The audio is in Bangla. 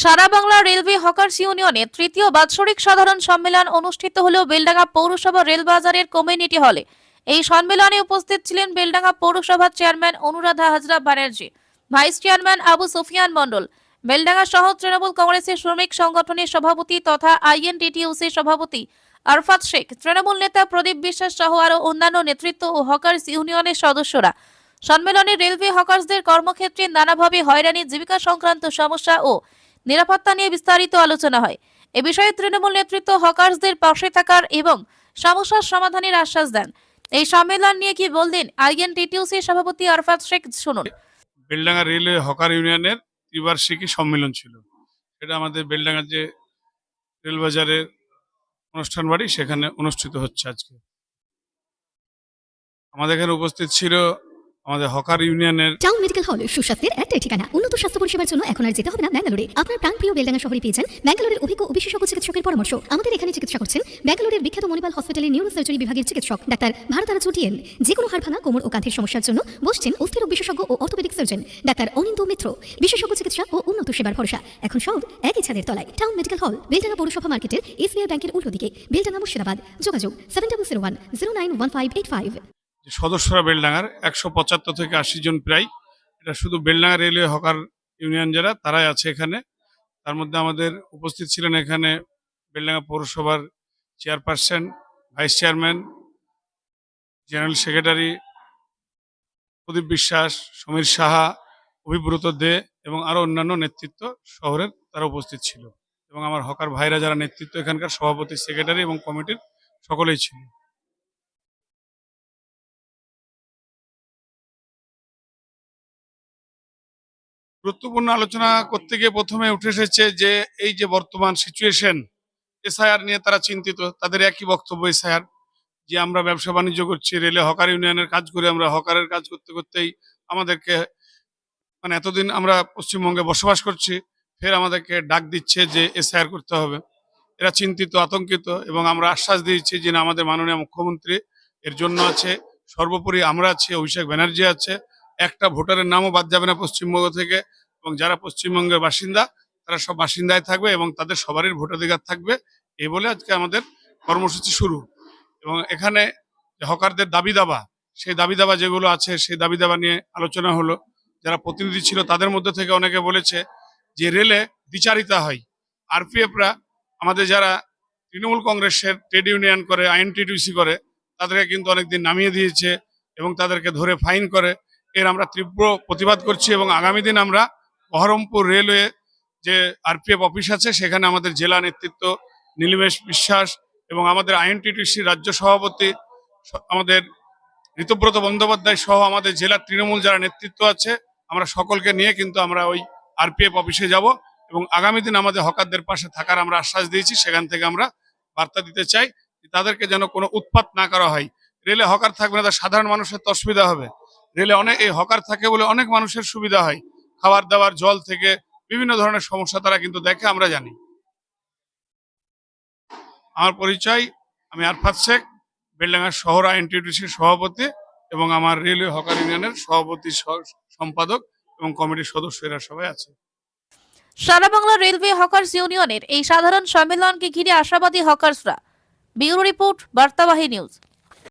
সারা বাংলা রেলওয়ে হকার্স ইউনিয়নে তৃতীয় বাৎসরিক সাধারণ সম্মেলন অনুষ্ঠিত হল বেলডাঙ্গা পৌরসভা রেলবাজারের কমিউনিটি হলে। এই সম্মেলনে উপস্থিত ছিলেন বেলডাঙ্গা পৌরসভার chairman Anuradha Hazra Banerjee, vice chairman Abu Sufian Mondal, Beldanga শহর তৃণমূল কংগ্রেসের শ্রমিক সংগঠনের সভাপতি তথা আইএনটিটিউসি সভাপতি আরফাত শেখ, তৃণমূল নেতা প্রদীপ বিশ্বাস সহ আরও অন্যান্য নেতৃত্ব ও হকার্স ইউনিয়নের সদস্যরা। সম্মেলনে রেলওয়ে হকার্সদের কর্মক্ষেত্রে নানাভাবে হয়রানি, জীবিকা সংক্রান্ত সমস্যা ও নিরাপত্তা নিয়ে বিস্তারিত আলোচনা হয়। এ বিষয়ে তৃণমূল নেতৃত্ব হকার্সদের পাশে থাকার এবং সমস্যার সমাধানের আশ্বাস দেন। এই সম্মেলন নিয়ে কি বললেন আইএনটিটিউসি সভাপতি আরফাত শেখ, শুনুন। বেলডাঙ্গা রেলওয়ে হকার ইউনিয়নের ত্রিবার্ষিকী সম্মেলন ছিল। এটা আমাদের বেলডাঙ্গার যে রেলবাজারের অনুষ্ঠান বাড়ি, সেখানে অনুষ্ঠিত হচ্ছে আজকে। আমাদের এখানে উপস্থিত ছিল আমাদের হকার ইউনিয়নের টাউন মেডিকেল হল সুস্বাস্থ্যের একটাই ঠিকানা। উন্নত স্বাস্থ্য পরিষেবার জন্য এখন আর যেতে হবে না ব্যাঙ্গালোরে আপনার প্রাণপ্রিয় বেলডাঙ্গা শহরে পেয়েছেন ব্যাঙ্গালোরের অভিজ্ঞ ও বিশেষজ্ঞ চিকিৎসকের পরামর্শ। আমাদের এখানে চিকিৎসা করছেন ব্যাঙ্গালোরের বিখ্যাত মণিপাল হসপিটালের নিউরোসার্জারি বিভাগের চিকিৎসক ডাক্তার ভারতারা চুটিয়েন। যে কোনো হাড় কোমর ও কাঁধের সমস্যার জন্য বসছেন অস্থিরোগ বিশেষজ্ঞ ও orthopedic surgeon doctor Aninda Mitra. বিশেষজ্ঞ চিকিৎসা ও উন্নত সেবার ভরসা। এখন সব একই ছাদের তলায়। টাউন মেডিকেল হল বেলডাঙ্গা পৌরসভা মার্কেটের এসবিআই ব্যাংকের উল্টো দিকে। বেলডাঙ্গা মুর্শিদাবাদ। যোগাযোগ seven double zero one zero nine one five eight five যে সদস্যরা বেলডাঙ্গার, একশো পঁচাত্তর থেকে আশি জন প্রায়। এটা শুধু বেলডাঙ্গা রেলওয়ে হকার ইউনিয়ন যারা, তারাই আছে এখানে। তার মধ্যে আমাদের উপস্থিত ছিলেন এখানে বেলডাঙ্গা পৌরসভার chairperson, vice chairman, general secretary Pradip Biswas, Samir Saha, Abhibrata দে এবং আরও অন্যান্য নেতৃত্ব শহরের তারা উপস্থিত ছিল। এবং আমার হকার ভাইরা যারা নেতৃত্ব এখানকার সভাপতি, সেক্রেটারি এবং কমিটির সকলেই ছিল। গুরুত্বপূর্ণ আলোচনা করতে গিয়ে প্রথমে উঠে এসেছে যে এই যে বর্তমান সিচুয়েশন এসআইআর নিয়ে তারা চিন্তিত। তাদের একই বক্তব্য এসআইআর, যে আমরা ব্যবসা বাণিজ্য করছি, রেলে হকার ইউনিয়নের কাজ করে আমরা হকারের কাজ করতে করতেই আমাদেরকে মানে এতদিন আমরা পশ্চিমবঙ্গে বসবাস করছি, ফের আমাদেরকে ডাক দিচ্ছে যে এসআইআর করতে হবে। এরা চিন্তিত, আতঙ্কিত এবং আমরা আশ্বাস দিয়েছি যে আমাদের মাননীয় মুখ্যমন্ত্রী এর জন্য আছে, সর্বোপরি আমরা আছি, অভিষেক ব্যানার্জি আছে একটা ভোটারের নামও বাদ যাবে না পশ্চিমবঙ্গ থেকে এবং যারা পশ্চিমবঙ্গের বাসিন্দা, তারা সব বাসিন্দায় থাকবে এবং তাদের সবারই ভোটাধিকার থাকবে। এই বলে আজকে আমাদের কর্মসূচি শুরু। এবং এখানে হকারদের দাবি দাবা, সেই দাবি দাবা যেগুলো আছে, সেই দাবি দাবা নিয়ে আলোচনা হলো। যারা প্রতিনিধি ছিল তাদের মধ্যে থেকে অনেকে বলেছে যে রেলে দ্বিচারিতা হয়। আরপিএফরা আমাদের যারা তৃণমূল কংগ্রেসের ট্রেড ইউনিয়ন করে আইএনটিটিউসি করে, তাদেরকে কিন্তু অনেকদিন নামিয়ে দিয়েছে এবং তাদেরকে ধরে ফাইন করে। এর আমরা তীব্র প্রতিবাদ করছি এবং আগামী দিন আমরা বহরমপুর রেলওয়ে যে আরপিএফ অফিস আছে, সেখানে আমাদের জেলা নেতৃত্ব নীলিমেশ বিশ্বাস এবং আমাদের আইএনটিটিসি রাজ্য সভাপতি আমাদের ঋতব্রত বন্দ্যোপাধ্যায় সহ আমাদের জেলার তৃণমূল যারা নেতৃত্ব আছে, আমরা সকলকে নিয়ে কিন্তু আমরা ওই আরপিএফ অফিসে যাব এবং আগামী দিন আমাদের হকারদের পাশে থাকার আমরা আশ্বাস দিয়েছি। সেখান থেকে আমরা বার্তা দিতে চাই তাদেরকে যেন কোনো উৎপাত না করা হয়। রেলে হকার থাকবে না তার সাধারণ মানুষের তো অসুবিধা হবে। রেলে অনেক, এই হকার থাকে বলে অনেক মানুষের সুবিধা হয়। খাবার দাবার, জল থেকে বিভিন্ন ধরনের সমস্যা তারা কিন্তু দেখে, আমরা জানি। আমার পরিচয়, আমি আরফাত শেখ বেলডাঙ্গা শহর আইএনটিটিসির সভাপতি এবং আমার রেলওয়ে হকার ইউনিয়নের সভাপতি সম্পাদক এবং কমিটির সদস্য এরা সবাই আছে। সারা বাংলা রেলওয়ে হকার্স ইউনিয়নের এই সাধারণ সম্মেলনকে ঘিরে আশাবাদী হকার্সরা। Bureau report, Bartabahi news.